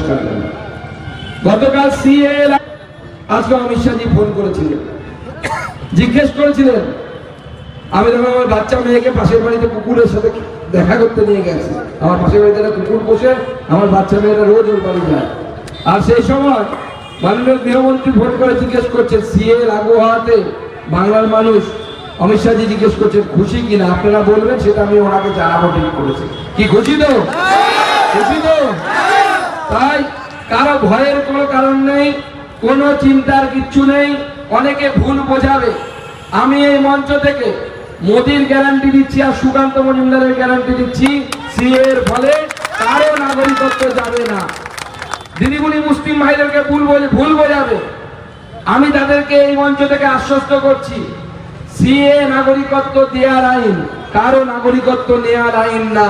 নমস্কার। জানাই গতকাল সিএ আজকে অমিত শাহজি ফোন করেছিলেন জিজ্ঞেস করেছিলেন, আমি আমার বাচ্চা মেয়েকে পাশের বাড়িতে কুকুরের সাথে দেখা করতে নিয়ে গেছি, আমার পাশের বাড়িতে একটা কুকুর বসে আমার বাচ্চা মেয়েরা রোজ ওর বাড়ি যায়। আর সেই সময় মাননীয় গৃহমন্ত্রী ফোন করে জিজ্ঞেস বাংলার মানুষ? অমিত শাহজি জিজ্ঞেস করছেন, খুশি কিনা আপনারা বলবেন, সেটা আমি ওনাকে জানাব ঠিক করেছি। কি খুশি তো? খুশি তো? তাই কারও ভয়ের কোনো কারণ নেই, কোনো চিন্তার কিচ্ছু নেই, অনেকে ভুল বোঝাবে। আমি এই মঞ্চ থেকে মোদির গ্যারান্টি দিচ্ছি আর সুকান্ত মজুমদারের গ্যারান্টি দিচ্ছি, সিএ এর ফলে কারও নাগরিকত্ব যাবে না। দিদিগুলি মুসলিম ভাইদেরকে ভুল ভুল বোঝাবে। আমি তাদেরকে এই মঞ্চ থেকে আশ্বস্ত করছি, সিএ নাগরিকত্ব দেওয়ার আইন, কারও নাগরিকত্ব নেওয়ার আইন না।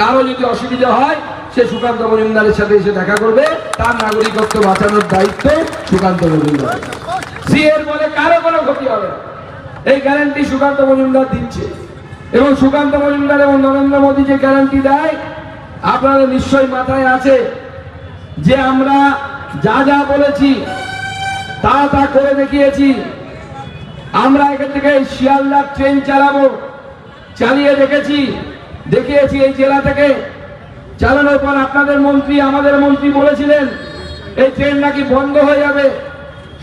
কারও যদি অসুবিধা হয় সে সুকান্ত মজুমদারের সাথে এসে দেখা করবে, তার নাগরিকত্ব বাঁচানোর দায়িত্ব সুকান্ত মজুমদার সিএ এর বলে কারও কোনো ক্ষতি হবে এই গ্যারান্টি সুকান্ত মজুমদার দিচ্ছে। এবং সুকান্ত মজুমদার এবং নরেন্দ্র মোদী যে গ্যারান্টি দেয়, আপনাদের নিশ্চয়ই মাথায় আছে যে আমরা যা যা বলেছি, তা তা করে দেখিয়েছি। আমরা এখান থেকে শিয়ালদার ট্রেন চালাবো, চালিয়ে দেখেছি, দেখিয়েছি এই জেলা থেকে। চালানোর পর আপনাদের মন্ত্রী, আমাদের মন্ত্রী বলেছিলেন, এই ট্রেন নাকি বন্ধ হয়ে যাবে।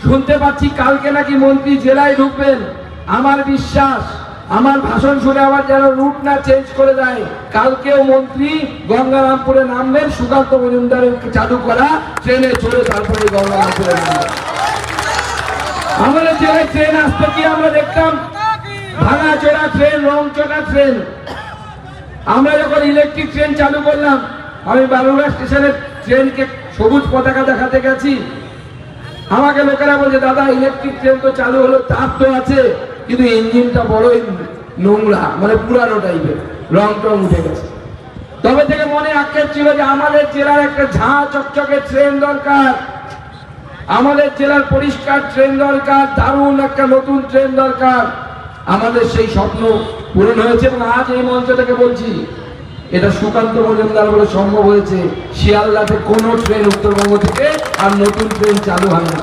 শুনতে পাচ্ছি কালকে নাকি মন্ত্রী জেলায় ঢুকবেন। আমার বিশ্বাস, আমার ভাষণ শুনে আবার যেন রুট না চেঞ্জ করে দেয়। কালকেও মন্ত্রী গঙ্গারামপুরে নামবেন, সুকান্ত মজুমদারের চালু করা ট্রেনে চড়ে তারপরে গঙ্গারামপুরে নামবেন। আমাদের জেলায় ট্রেন আসতে কি আমরা দেখতাম? ভাঙা চোরা ট্রেন রং চোরা ট্রেন। আমরা যখন ইলেকট্রিক ট্রেন চালু করলাম, আমি বালুরঘাট স্টেশনের ট্রেনকে সবুজ পতাকা দেখাতে গেছি। আমাকে লোকেরা বলছে, দাদা ইলেকট্রিক ট্রেন তো চালু হলো, তার তো আছে। কিন্তু ইঞ্জিনটা বড়ই নোংরা মানে পুরানো টাইপের রং টং উঠে গেছে। তবে থেকে মনে আক্ষেপ ছিল যে আমাদের জেলার একটা ঝাঁ চকচকে ট্রেন দরকার। আমাদের জেলার পরিষ্কার ট্রেন দরকার, দারুণ একটা নতুন ট্রেন দরকার। আমাদের সেই স্বপ্ন পূরণ হয়েছে এবং আজ এই মঞ্চ থেকে বলছি, এটা সুকান্ত মজুমদার বলে সম্ভব হয়েছে, শিয়ালদাতে কোনো ট্রেন উত্তরবঙ্গ থেকে আর নতুন ট্রেন চালু হয় না।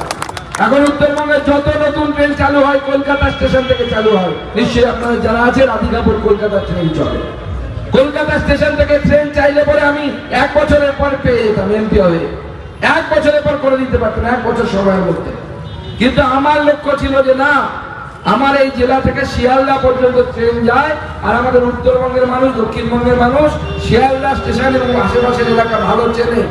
এখন উত্তরবঙ্গে যত নতুন ট্রেন চালু হয়, কলকাতা স্টেশন থেকে চালু হয়। নিশ্চয়ই আপনারা যারা আছে রাধিকাপুর কলকাতা ট্রেন চলে। কলকাতা স্টেশন থেকে ট্রেন চাইলে পরে আমি এক বছরের পর পেয়ে যেতাম, এমপি হবে এক বছরের পর করে দিতে পারতাম, এক বছর সময়ের মধ্যে। কিন্তু আমার লক্ষ্য ছিল যে না আমার এই জেলা থেকে শিয়ালদা পর্যন্ত ট্রেন যায়, আর আমাদের উত্তরবঙ্গের মানুষ, দক্ষিণবঙ্গের মানুষ শিয়ালদা স্টেশন এবং আশেপাশের এলাকা ভালো চেনে।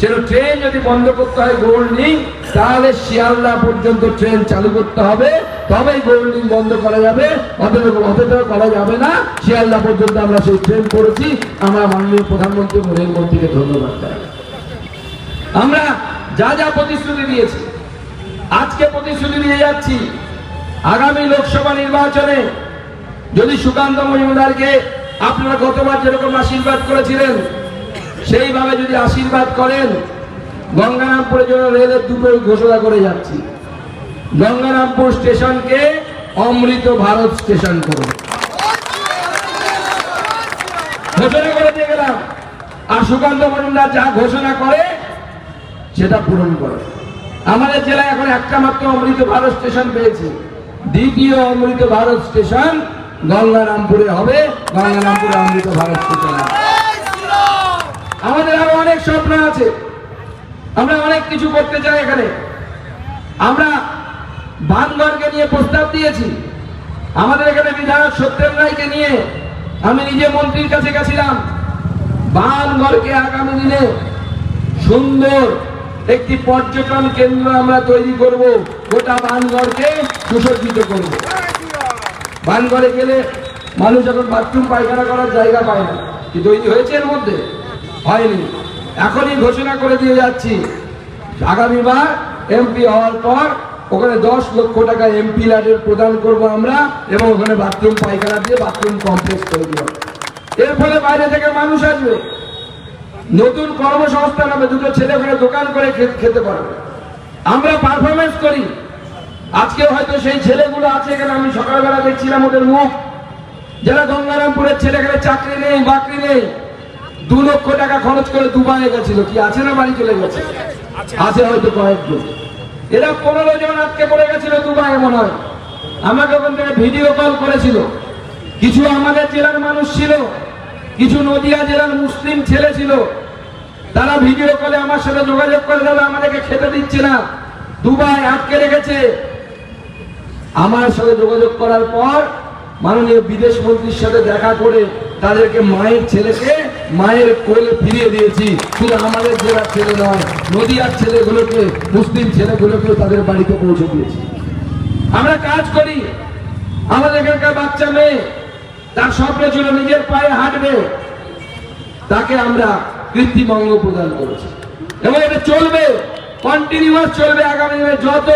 সেটা ট্রেন যদি বন্ধ করতে হয় গোল্ডিং, তাহলে শিয়ালদা পর্যন্ত ট্রেন চালু করতে হবে। তবেই গোল্ডিং বন্ধ করা যাবে অথচ করা যাবে না। শিয়ালদা পর্যন্ত আমরা সেই ট্রেন করেছি। আমরা মাননীয় প্রধানমন্ত্রী মোদীকে ধন্যবাদ দেয় আমরা যা যা প্রতিশ্রুতি দিয়েছি, আজকে প্রতিশ্রুতি দিয়ে যাচ্ছি। আগামী লোকসভা নির্বাচনে যদি সুকান্ত মজুমদারকে আপনারা গতবার যেরকম আশীর্বাদ করেছিলেন, সেইভাবে যদি আশীর্বাদ করেন, গঙ্গারামপুরের জন্য রেলের দুটো ঘোষণা করে যাচ্ছি। গঙ্গারামপুর স্টেশনকে অমৃত ভারত স্টেশন করুন। ঘোষণা করে দিয়ে গেলাম। আর সুকান্ত মজুমদার যা ঘোষণা করে, সেটা পূরণ করে আমাদের জেলায় এখন একটা মাত্র অমৃত ভারত স্টেশন পেয়েছে। দ্বিতীয় অমৃত ভারত স্টেশন গঙ্গারামপুরে হবে। গঙ্গারামপুরে অমৃত ভারত স্টেশন। আমাদের আরও অনেক স্বপ্ন আছে। আমরা অনেক কিছু করতে চাই এখানে। আমরা বানগড়কে নিয়ে প্রস্তাব দিয়েছি। আমাদের এখানে বিধায়ক সত্যেন রায়কে নিয়ে আমি নিজে মন্ত্রীর কাছে গেছিলাম। বানগড়কে আগামী দিনে সুন্দর একটি পর্যটন কেন্দ্র আমরা তৈরি করব। গোটা বানগড়কে সুসজ্জিত করব। বানগড়ে গেলে মানুষ এখন বাথরুম পায়খানা করার জায়গা পায় না। কি তৈরি হয়েছে এর মধ্যে? হয়নি। এখনই ঘোষণা করে দিয়ে যাচ্ছি। আগামীবার এমপি হওয়ার পর ওখানে দশ লক্ষ টাকা এমপি ল্যাডের প্রদান করব আমরা এবং ওখানে বাথরুম পায়খানা দিয়ে বাথরুম কমপ্লেক্স তৈরি হবে। এর ফলে বাইরে থেকে মানুষ আসবে। নতুন কর্মসংস্থান হবে, দুটো ছেলে ওখানে দোকান করে খেতে পারবে। আমরা পারফরমেন্স করি। আজকে হয়তো সেই ছেলেগুলো আছে এখানে, আমি সকালবেলা দেখছিলাম ওদের মুখ। যারা গঙ্গারামপুরের ছেলেখানে চাকরি নেই, বাকরি নেই। দু লক্ষ টাকা খরচ করে দুবাইয়ে গেছিল। কি আছে না বাড়ি চলে গেছে? আছে হয়তো কয়েকজন। এরা পনেরো জন আজকে পড়ে গেছিল দুবাইয়ে মনে হয়। আমাকে ওখান থেকে ভিডিও কল করেছিল। কিছু আমাদের জেলার মানুষ ছিল। কিছু নদিয়া জেলার মুসলিম ছেলে ছিল। তারা ভিডিও কলে আমার সাথে যোগাযোগ করে, দাদা, আমাদেরকে খেতে দিচ্ছে না। দুবাই আটকে রেখেছে। আমার সাথে যোগাযোগ করার পর মাননীয় বিদেশ মন্ত্রীর সাথে দেখা করে তাদেরকে মায়ের ছেলেকে মায়ের কোলে ফিরিয়ে দিয়েছি। শুধু আমাদের জেলার ছেলে নয়, নদীয়ার ছেলেগুলোকে, মুসলিম ছেলেগুলোকে তাদের বাড়িতে পৌঁছে দিয়েছি। আমরা কাজ করি। আমাদের এখানকার বাচ্চা মেয়ে তার স্বপ্ন ছিল নিজের পায়ে হাঁটবে, তাকে আমরা কৃত্রিম অঙ্গ প্রদান করেছি। এবং এটা চলবে কন্টিনিউয়াস চলবে আগামী দিনে যত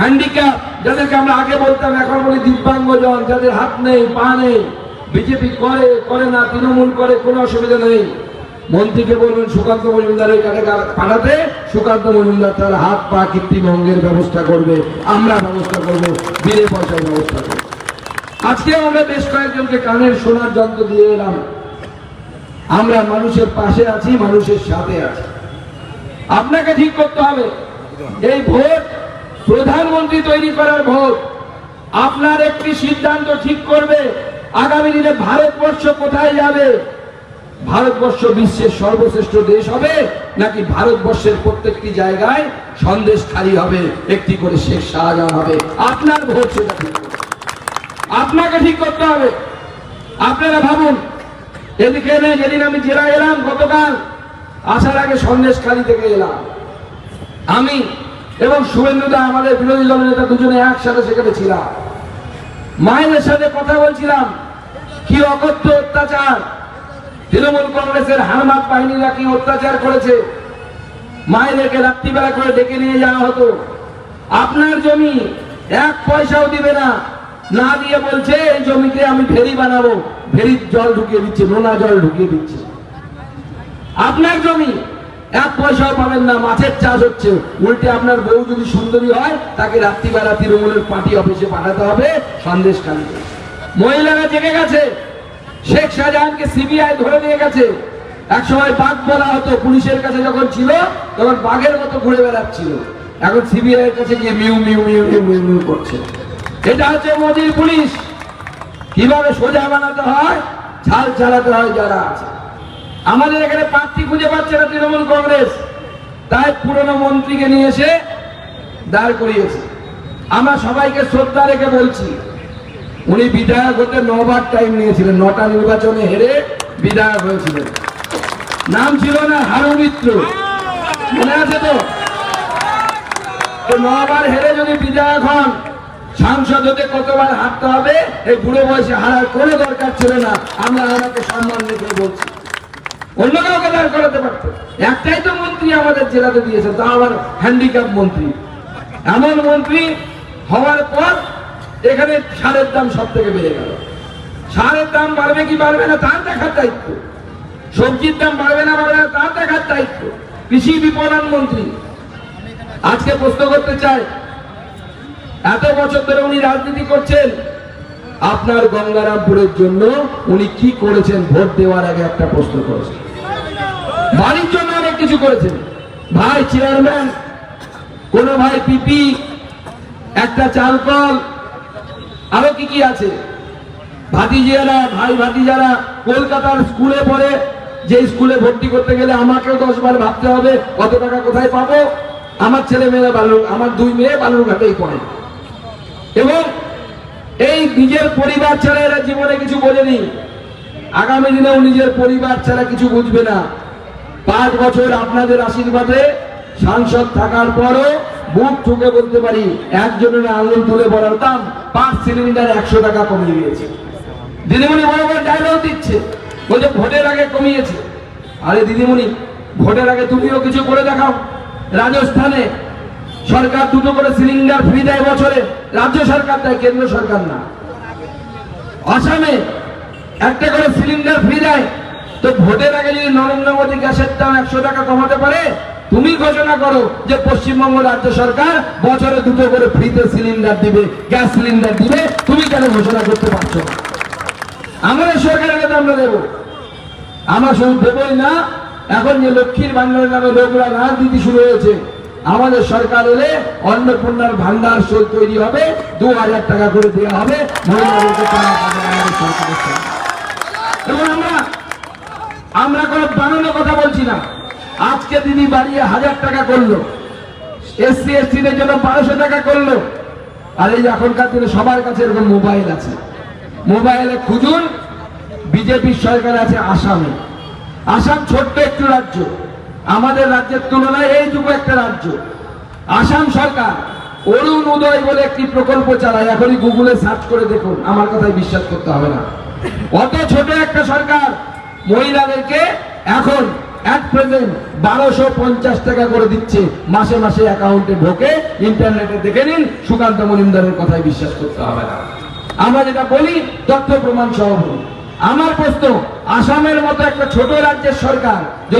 হ্যান্ডিক্যাপ যাদেরকে আমরা আগে বলতাম, এখন বলি দিব্যাঙ্গজন যাদের হাত নেই, পা নেই, বিজেপি করে করে না, তৃণমূল করে, কোনো অসুবিধা নেই। মন্ত্রীকে বলবেন, সুকান্ত মজুমদার ওই কাছে পাঠাতে, সুকান্ত মজুমদার তার হাত, পা কৃত্রিম অঙ্গের ব্যবস্থা করবে, আমরা ব্যবস্থা করব, বিনে পয়সার ব্যবস্থা করব। আজকে আমরা বেশ কয়েকজনকে কানের শোনার যন্ত্র দিয়ে এলাম। আমরা মানুষের পাশে আছি, মানুষের সাথে আছি। আপনাকে ঠিক করতে হবে। এই ভোট প্রধানমন্ত্রী তৈরি করার ভোট। আপনার একটি সিদ্ধান্ত ঠিক করবে। আগামী দিনে ভারতবর্ষ কোথায় যাবে? ভারতবর্ষ বিশ্বের সর্বশ্রেষ্ঠ দেশ হবে নাকি ভারতবর্ষের প্রত্যেকটি জায়গায় সন্দেশ খালি হবে? একটি করে শেখ শাহজাহান হবে। আপনার ভোট সেটা ঠিক। আপনাকে ঠিক করতে হবে। আপনারা ভাবুন, এদিকে এনে যেদিন আমি জেলা এলাম, গতকাল আসার আগে সন্দেশখালী থেকে এলাম। আমি এবং শুভেন্দুদা আমাদের বিরোধী দলের নেতা দুজনে একসাথে সেখানে ছিলাম। মায়েদের সাথে কথা বলছিলাম, কি অকথ্য অত্যাচার। তৃণমূল কংগ্রেসের হারমাত বাহিনীরা কি অত্যাচার করেছে? মায়েদেরকে রাত্রিবেলা করে ডেকে নিয়ে যাওয়া হতো। আপনার জমি এক পয়সাও দিবে না। না দিয়ে বলছে, এই জমিতে আমি ফেরি বানাবো। ফেরির জল ঢুকিয়ে দিচ্ছে, নোনা জল ঢুকিয়ে দিচ্ছে। আপনার জমি, এক পয়সাও পাবেন না, মাছের চাষ হচ্ছে। উল্টে আপনার বউ যদি সুন্দরী হয়, তাকে রাত্রিবেলা তৃণমূলের পার্টি অফিসে পাঠাতে হবে, সন্দেশ খালিতে মহিলারা জেগে গেছে। শেখ শাহজাহানকে সিবিআই ধরে নিয়ে গেছে। এক সময় বাঘ বলা হতো, পুলিশের কাছে যখন ছিল, তখন বাঘের মতো ঘুরে বেড়াচ্ছিল। এখন সিবিআই এর কাছে গিয়ে মিউ মিউ মিউ মিউ মিউ করছে। এটা হচ্ছে মোদির পুলিশ। কীভাবে সোজা বানাতে হয়? ছাল চালাতে হয় যারা আছে। আমাদের এখানে প্রার্থী খুঁজে পাচ্ছে না তৃণমূল কংগ্রেস। তাই পুরনো মন্ত্রীকে নিয়ে এসে দাঁড় করিয়েছে। আমরা সবাইকে শ্রদ্ধা রেখে বলছি, উনি বিধায়ক হতে নবার টাইম নিয়েছিলেন, নটা নির্বাচনে হেরে বিধায়ক হয়েছিলেন। নাম ছিল না, হারু মিত্র। মনে আছে তো নবার হেরে যদি বিধায়ক হন সাংসদ হতে কতবার হাঁটতে হবে, এই বুড়ো বয়সে হারার কোনো দরকার ছিল না। আমরা আমাকে সম্মান রেখে বলছি। অন্য কাউকে দাঁড় করাতে পারতো। একটাই তো মন্ত্রী আমাদের জেলাতে দিয়েছে তা আমার হ্যান্ডিক্যাপ মন্ত্রী। এমন মন্ত্রী হওয়ার পর এখানে সারের দাম সব থেকে বেড়ে গেল। সারের দাম বাড়বে কি বাড়বে না, তার দেখার দায়িত্ব। সবজির দাম বাড়বে না বাড়বে না, তার দেখার দায়িত্ব। কৃষি বিপণন মন্ত্রী। আজকে প্রশ্ন করতে চাই এত বছর ধরে উনি রাজনীতি করছেন। আপনার গঙ্গারামপুরের জন্য উনি কি করেছেন ভোট দেওয়ার আগে একটা প্রশ্ন করেছেন। বাড়ির জন্য অনেক কিছু করেছেন। ভাই চেয়ারম্যান, কোন ভাই পিপি, একটা চাল কল আরও কি কি আছে? ভাতিজিয়ারা, ভাই ভাতিজারা কলকাতার স্কুলে পড়ে, যে স্কুলে ভর্তি করতে গেলে আমাকেও দশ বার ভাবতে হবে, কত টাকা কোথায় পাবো? আমার ছেলে মেয়েরা বালু আমার দুই মেয়ে বালুরঘাটেই পড়ে। এবং এই নিজের পরিবার ছাড়া এরা জীবনে কিছু বোঝেনি আগামী দিনেও নিজের পরিবার ছাড়া কিছু বুঝবে না। পাঁচ বছর আপনাদের আশীর্বাদে সাংসদ থাকার পরও বুক ঠুকে বলতে পারি, একজনের আঙুল তুলে বলার দাম পাঁচ সিলিন্ডার একশো টাকা কমিয়ে দিয়েছে। দিদিমণি বড় বড় ডায়লগ দিচ্ছে, বলছে ভোটের আগে কমিয়েছে। আরে দিদিমণি, ভোটের আগে তুমিও কিছু করে দেখাও। রাজস্থানে সরকার দুটো করে সিলিন্ডার ফ্রি দেয় বছরে, রাজ্য সরকার দেয়, কেন্দ্র সরকার না। আসামে একটা করে সিলিন্ডার ফ্রি দেয়, তো ভোটের আগে যদি নরেন্দ্র মোদী গ্যাসের দাম একশো টাকা কমাতে পারে, তুমি ঘোষণা করো যে পশ্চিমবঙ্গ রাজ্য সরকার বছরে দুটো করে ফ্রিতে সিলিন্ডার দিবে, গ্যাস সিলিন্ডার দিবে, তুমি কেন ঘোষণা করতে পারছ আমাদের সরকারের কাছে আমরা দেবো। আমার শুধু দেবই না, এখন যে লক্ষ্মীর ভান্ডারের নামে লোকরা রাজনীতি শুরু হয়েছে আমাদের সরকার এলে অন্নপূর্ণার ভান্ডার শোধ তৈরি হবে, দু হাজার টাকা করে দেওয়া হবে। আমরা কোনো বানানো কথা বলছি না। আজকে দিদি বাড়িয়ে হাজার টাকা করল। এসসি এসটিদের জন্য বারোশো টাকা করল। আর এই এখনকার দিনে সবার কাছে এরকম মোবাইল আছে। মোবাইলে খুঁজুন, বিজেপির সরকার আছে আসামে। আসাম ছোট্ট একটু রাজ্য। আমাদের রাজ্যের তুলনায় এইটুকু একটা রাজ্য। আসাম সরকার অরুণ উদয় বলে একটি প্রকল্প চালায়, এখনই গুগলে সার্চ করে দেখুন, আমার কথায় বিশ্বাস করতে হবে না। অত ছোট একটা সরকার মহিলাদেরকে এখন বারোশো পঞ্চাশ টাকা করে দিচ্ছে। মাসে মাসে অ্যাকাউন্টে ঢোকে, ইন্টারনেটে দেখে নিন, সুকান্ত মজুমদারের কথায় বিশ্বাস করতে হবে না। আমরা যেটা বলি, তথ্য প্রমাণ সহ আমার প্রশ্ন, আসামের মতো একটা ছোট রাজ্যের সরকার